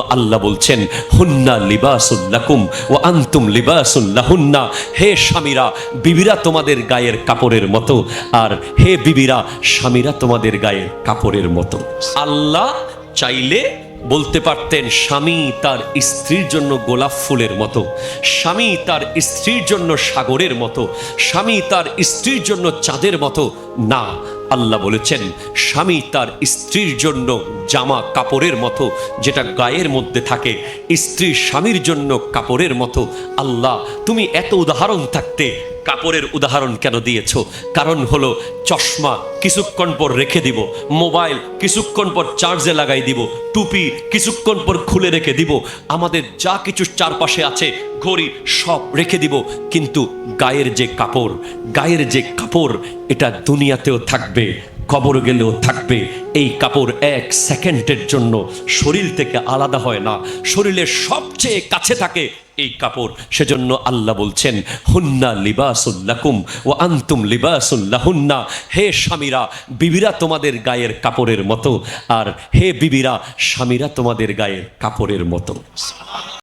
আল্লাহ বলছেন, হুন্না ও আন্তুম হে স্বামীরা, বিবিরা তোমাদের গায়ের কাপড়ের মতো আর হে বিবিরা, স্বামীরা তোমাদের গায়ের কাপড়ের মতো। আল্লাহ চাইলে বলতে পারতেন, স্বামী তার স্ত্রীর জন্য গোলাপ ফুলের মতো, স্বামী তার স্ত্রীর জন্য সাগরের মতো, স্বামী তার স্ত্রীর জন্য চাঁদের মতো। না আল্লাহ বলেছেন, স্বামী তার স্ত্রীর জন্য জামা কাপড়ের মতো যেটা গায়ের মধ্যে থাকে, স্ত্রী স্বামীর জন্য কাপড়ের মতো। আল্লাহ, তুমি এত উদাহরণ থাকতে কাপড়ের উদাহরণ কেন দিয়েছ? কারণ হলো চশমা কিছুক্ষণ পর রেখে দিব, মোবাইল কিছুক্ষণ পর চার্জে লাগাই দিব, টুপি কিছুক্ষণ পর খুলে রেখে দিব, আমাদের যা কিছু চারপাশে আছে, ঘড়ি সব রেখে দিব, কিন্তু গায়ের যে কাপড়, গায়ের যে কাপড়, এটা দুনিয়াতেও থাকবে। কবর গেলেও থাকবে। এই কাপড় এক সেকেন্ডের জন্য শরীর থেকে আলাদা হয় না। শরীরের সবচেয়ে কাছে থাকে এই কাপড়। সেজন্য আল্লাহ বলছেন, হুন্না লিবাসুল্লাকুম ও আন্তুম লিবাসুল্লাহুন্না হে স্বামীরা, বিবিরা তোমাদের গায়ের কাপড়ের মতো, আর হে বিবিরা, স্বামীরা তোমাদের গায়ের কাপড়ের মতো।